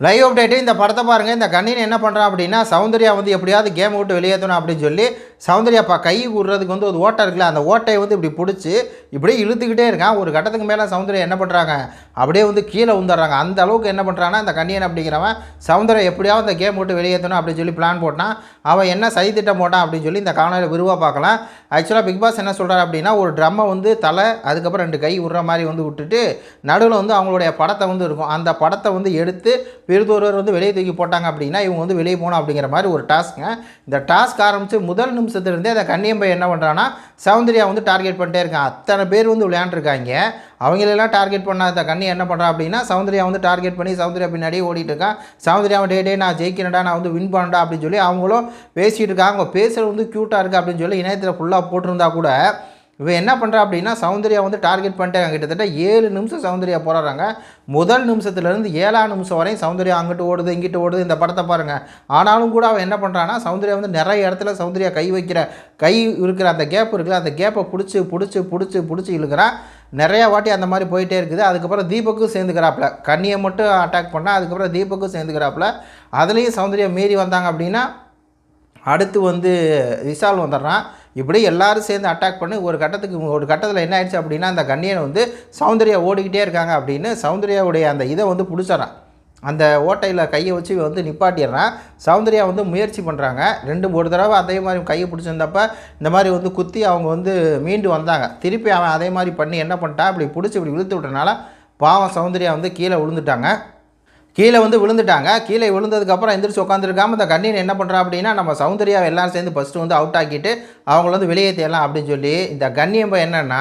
Live update இந்த படத்தை பாருங்கள் இந்த கண்ணின் என்ன பண்ணுறான் அப்படின்னா சௌந்தர்யா வந்து எப்படியாவது கேம் விட்டு வெளியேற்றணும் அப்படின்னு சொல்லி சௌந்தர்யா கை விடுறதுக்கு வந்து ஒரு ஓட்டை இருக்குல்ல அந்த ஓட்டையை வந்து இப்படி பிடிச்சி இப்படியே இழுத்துக்கிட்டே இருக்கான். ஒரு கட்டத்துக்கு மேலே சௌந்தர்யா என்ன பண்ணுறாங்க அப்படியே வந்து கீழே உந்துடுறாங்க அந்த அளவுக்கு என்ன பண்ணுறான்னா அந்த கண்ணியன் அப்படிங்கிறவன் சௌந்தர்யா எப்படியாவது அந்த கேம் விட்டு வெளியேற்றணும் அப்படின்னு சொல்லி பிளான் போட்டான். அவன் என்ன சதி திட்டம் போட்டான் அப்படின்னு சொல்லி இந்த காணொலியில் விரிவாக பார்க்கலாம். ஆக்சுவலாக பிக் பாஸ் என்ன சொல்கிறார் அப்படின்னா ஒரு ட்ரம்மை வந்து தலை அதுக்கப்புறம் ரெண்டு கை விடுற மாதிரி வந்து விட்டுட்டு நடுவில் வந்து அவங்களுடைய படத்தை வந்து இருக்கும். அந்த படத்தை வந்து எடுத்து விருதொருவர் வந்து வெளியே தூக்கி போட்டாங்க அப்படின்னா இவங்க வந்து வெளியே போகணும் அப்படிங்கிற மாதிரி ஒரு டாஸ்க்குங்க இந்த டாஸ்க் ஆரம்பித்து முதல் நிமிஷத்துலேருந்தே அந்த போய் என்ன பண்ணுறான்னா சௌந்தர்யா வந்து டார்கெட் பண்ணிட்டே இருக்கான். அத்தனை பேர் வந்து விளையாண்டுருக்காங்க. அவங்களெல்லாம் டார்கெட் பண்ணாத அந்த கண்ணி என்ன பண்ணுறா அப்படின்னா சௌந்தர்யா வந்து டார்கெட் பண்ணி சௌந்தர்யா பின்னாடியே ஓடிட்டு இருக்கான் சௌந்தர்யாவை டே டே நான் ஜெயிக்கிறேன்டா நான் வந்து வின் பண்ணடா அப்படின்னு சொல்லி அவங்களும் பேசிகிட்டு இருக்காங்க. அவங்க பேசுகிறது வந்து க்யூட்டாக இருக்குது அப்படின்னு சொல்லி இணையத்தில் ஃபுல்லாக போட்டிருந்தா கூட இவன் என்ன பண்ணுறா அப்படின்னா சௌந்தர்யா வந்து டார்கெட் பண்ணிட்டாங்க கிட்டத்தட்ட ஏழு நிமிஷம் சௌந்தர்யா போராடுறாங்க. முதல் நிமிஷத்துலேருந்து ஏழாம் நிமிஷம் வரையும் சௌந்தர்யா அங்கிட்டு ஓடுது இங்கிட்டு ஓடுது. இந்த படத்தை பாருங்கள் ஆனாலும் கூட அவன் என்ன பண்ணுறான்னா சௌந்தர்யா வந்து நிறைய இடத்துல சௌந்தர்யா கை வைக்கிற கை இருக்கிற அந்த கேப் இருக்குல்ல அந்த கேப்பை பிடிச்சி பிடிச்சி பிடிச்சி பிடிச்சி இழுக்கிறான் நிறையா வாட்டி அந்த மாதிரி போயிட்டே இருக்குது. அதுக்கப்புறம் தீபக்கும் சேர்ந்துக்கிறாப்புல. கண்ணியை மட்டும் அட்டாக் பண்ணால் அதுக்கப்புறம் தீபக்கும் சேர்ந்துக்கிறாப்புல. அதுலேயும் சௌந்தர்யா மீறி வந்தாங்க அப்படின்னா அடுத்து வந்து விஷால் வந்துடுறான். இப்படி எல்லாரும் சேர்ந்து அட்டாக் பண்ணி ஒரு கட்டத்துக்கு ஒரு கட்டத்தில் என்ன ஆயிடுச்சு அப்படின்னா அந்த கண்ணியன் வந்து சௌந்தர்யா ஓடிக்கிட்டே இருக்காங்க அப்படின்னு சௌந்தர்யாவுடைய அந்த இதை வந்து பிடிச்சறான் அந்த ஓட்டையில் கையை வச்சு வந்து நிப்பாட்டிடுறான். சௌந்தர்யா வந்து முயற்சி பண்ணுறாங்க ரெண்டு ஒரு தடவை அதே மாதிரி கையை பிடிச்சிருந்தப்ப இந்த மாதிரி வந்து குத்தி அவங்க வந்து மீண்டு வந்தாங்க. திருப்பி அவன் அதே மாதிரி பண்ணி என்ன பண்ணிட்டான்? இப்படி பிடிச்சி இப்படி இழுத்து விட்டனால பாவம் சௌந்தர்யா வந்து கீழே விழுந்துட்டாங்க. கீழே வந்து விழுந்துட்டாங்க. கீழே விழுந்ததுக்கப்புறம் எந்திரிச்சு உட்காந்துருக்காம இந்த கண்ணியன் என்ன பண்ணுறா அப்படின்னா நம்ம சௌந்தர்யா எல்லாரும் சேர்ந்து ஃபஸ்ட்டு வந்து அவுட் ஆக்கிட்டு அவங்கள வந்து வெளியேற்றிடலாம் அப்படின்னு சொல்லி இந்த கண்ணியம்பை என்னென்னா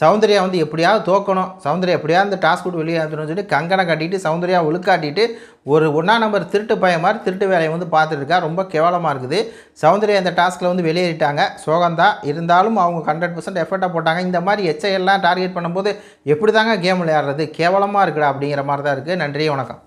சௌந்தர்யா வந்து எப்படியாவது தோக்கணும். சௌந்தர்யா எப்படியாவது இந்த டாஸ்க் விட்டு வெளியேற்றணும்னு சொல்லி கங்கனை கட்டிட்டு சௌந்தர்யா உழுக்காட்டிட்டு ஒரு ஒன்றா நம்பர் திருட்டு பையன் மாதிரி திருட்டு வேலையை வந்து பார்த்துட்டுருக்கா ரொம்ப கேவலமாக இருக்குது. சௌந்தர்யா இந்த டாஸ்கில் வந்து வெளியேறிட்டாங்க. சோகந்தான் இருந்தாலும் அவங்க ஹண்ட்ரட் பர்சன்ட் எஃபர்ட்டாக போட்டாங்க. இந்த மாதிரி எச்சையெல்லாம் டார்கெட் பண்ணும்போது எப்படி தாங்க கேம் விளையாடுறது? கேவலமாக இருக்குடா அப்படிங்கிற மாதிரி தான் இருக்குது நன்றி வணக்கம்.